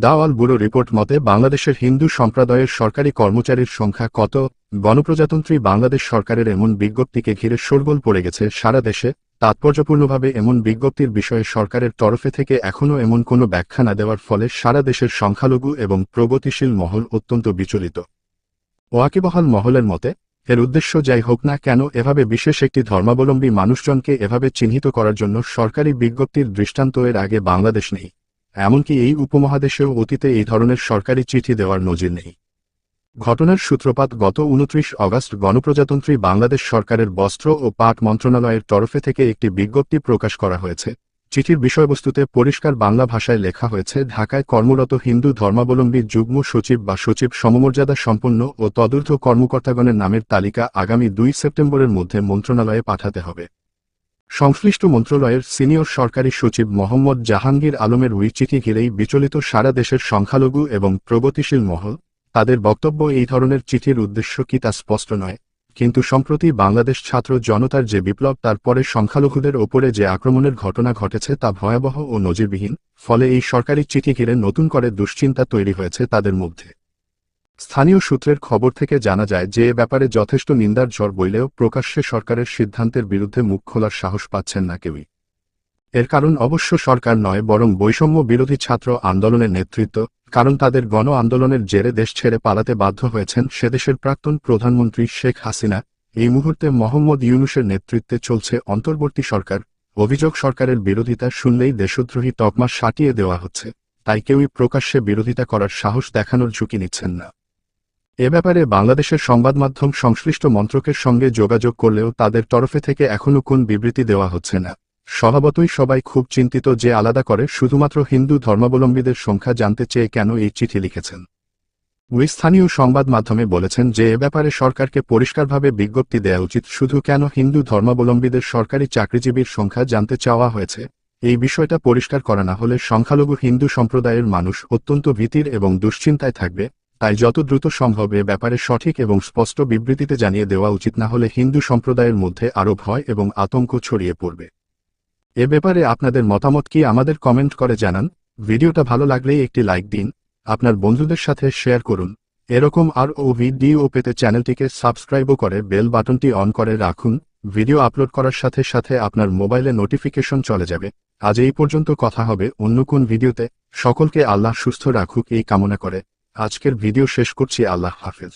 দাওয়াল bureau report মতে, বাংলাদেশের হিন্দু সম্প্রদায়ের সরকারি কর্মচারীর সংখ্যা কত? গণপ্রজাতন্ত্রী বাংলাদেশ সরকারের এমন বিজ্ঞপ্তিকে ঘিরে শোরগোল পড়ে গেছে সারা দেশে। তাৎপর্যপূর্ণভাবে এমন বিজ্ঞপ্তির বিষয়ে সরকারের তরফে থেকে এখনও এমন কোনো ব্যাখ্যা না দেওয়ার ফলে সারা দেশের সংখ্যালঘু এবং প্রগতিশীল মহল অত্যন্ত বিচলিত। ওয়াকিবহাল মহলের মতে, এর উদ্দেশ্য যাই হোক না কেন, এভাবে বিশেষ একটি ধর্মাবলম্বী মানুষজনকে এভাবে চিহ্নিত করার জন্য সরকারি বিজ্ঞপ্তির দৃষ্টান্ত এর আগে বাংলাদেশ নেই। এমনকি এই উপমহাদেশেও অতীতে এই ধরনের সরকারি চিঠি দেওয়ার নজির নেই। ঘটনার সূত্রপাত গত উনত্রিশ অগস্ট গণপ্রজাতন্ত্রী বাংলাদেশ সরকারের বস্ত্র ও পাট মন্ত্রণালয়ের তরফে থেকে একটি বিজ্ঞপ্তি প্রকাশ করা হয়েছে। চিঠির বিষয়বস্তুতে পরিষ্কার বাংলা ভাষায় লেখা হয়েছে, ঢাকায় কর্মরত হিন্দু ধর্মাবলম্বী যুগ্ম সচিব বা সচিব সমমর্যাদা সম্পন্ন ও তদূর্ধ্ব কর্মকর্তাগণের নামের তালিকা আগামী দুই সেপ্টেম্বরের মধ্যে মন্ত্রণালয়ে পাঠাতে হবে। সংশ্লিষ্ট মন্ত্রণালয়ের সিনিয়র সরকারি সচিব মোহাম্মদ জাহাঙ্গীর আলমের ওই চিঠি ঘিরেই বিচলিত সারা দেশের সংখ্যালঘু এবং প্রগতিশীল মহল তাদের বক্তব্য এই ধরনের চিঠির উদ্দেশ্য কি তা স্পষ্ট নয়। কিন্তু সম্প্রতি বাংলাদেশ ছাত্র জনতার যে বিপ্লব তারপরে সংখ্যালঘুদের ওপরে যে আক্রমণের ঘটনা ঘটেছে তা ভয়াবহ ও নজিরবিহীন, ফলে এই সরকারি চিঠি ঘিরে নতুন করে দুশ্চিন্তা তৈরি হয়েছে তাদের মধ্যে। স্থানীয় সূত্রের খবর থেকে জানা যায় যে এ ব্যাপারে যথেষ্ট নিন্দার ঝড় বইলেও প্রকাশ্যে সরকারের সিদ্ধান্তের বিরুদ্ধে মুখ খোলার সাহস পাচ্ছেন না কেউই। এর কারণ অবশ্য সরকার নয়, বরং বৈষম্য বিরোধী ছাত্র আন্দোলনের নেতৃত্ব, কারণ তাদের গণ আন্দোলনের জেরে দেশ ছেড়ে পালাতে বাধ্য হয়েছেন সেদেশের প্রাক্তন প্রধানমন্ত্রী শেখ হাসিনা। এই মুহূর্তে মোহাম্মদ ইউনুসের নেতৃত্বে চলছে অন্তর্বর্তী সরকার। অভিযোগ সরকারের বিরোধিতা শুনলেই দেশদ্রোহী তকমা সাটিয়ে দেওয়া হচ্ছে, তাই কেউই প্রকাশ্যে বিরোধিতা করার সাহস দেখানোর ঝুঁকি নিচ্ছেন না। এ ব্যাপারে বাংলাদেশের সংবাদ মাধ্যম সংশ্লিষ্ট মন্ত্রকের সঙ্গে যোগাযোগ করলেও তাদের তরফে থেকে এখনও কোন বিবৃতি দেওয়া হচ্ছে না। স্বভাবতই সবাই খুব চিন্তিত যে আলাদা করে শুধুমাত্র হিন্দু ধর্মাবলম্বীদের সংখ্যা জানতে চেয়ে কেন এই চিঠি লিখেছেন। ওই স্থানীয় সংবাদ মাধ্যমে বলেছেন যে এ ব্যাপারে সরকারকে পরিষ্কারভাবে বিজ্ঞপ্তি দেওয়া উচিত শুধু কেন হিন্দু ধর্মাবলম্বীদের সরকারি চাকরিজীবীর সংখ্যা জানতে চাওয়া হয়েছে। এই বিষয়টা পরিষ্কার করা না হলে সংখ্যালঘু হিন্দু সম্প্রদায়ের মানুষ অত্যন্ত ভীতির এবং দুশ্চিন্তায় থাকবে। তাই যত দ্রুত সম্ভব এ ব্যাপারে সঠিক এবং স্পষ্ট বিবৃতিতে জানিয়ে দেওয়া উচিত না হলে হিন্দু সম্প্রদায়ের মধ্যে আরও ভয় এবং আতঙ্ক ছড়িয়ে পড়বে। এ ব্যাপারে আপনাদের মতামত কি আমাদের কমেন্ট করে জানান। ভিডিওটা ভালো লাগলেই একটি লাইক দিন, আপনার বন্ধুদের সাথে শেয়ার করুন। এরকম আর ও ভিডিও পেতে চ্যানেলটিকে সাবস্ক্রাইবও করে বেল বাটনটি অন করে রাখুন। ভিডিও আপলোড করার সাথে সাথে আপনার মোবাইলে নোটিফিকেশন চলে যাবে। আজ এই পর্যন্ত কথা হবে অন্য কোন ভিডিওতে। সকলকে আল্লাহ সুস্থ রাখুক, এই কামনা করে। আজকের ভিডিও শেষ করছি আল্লাহ হাফেজ।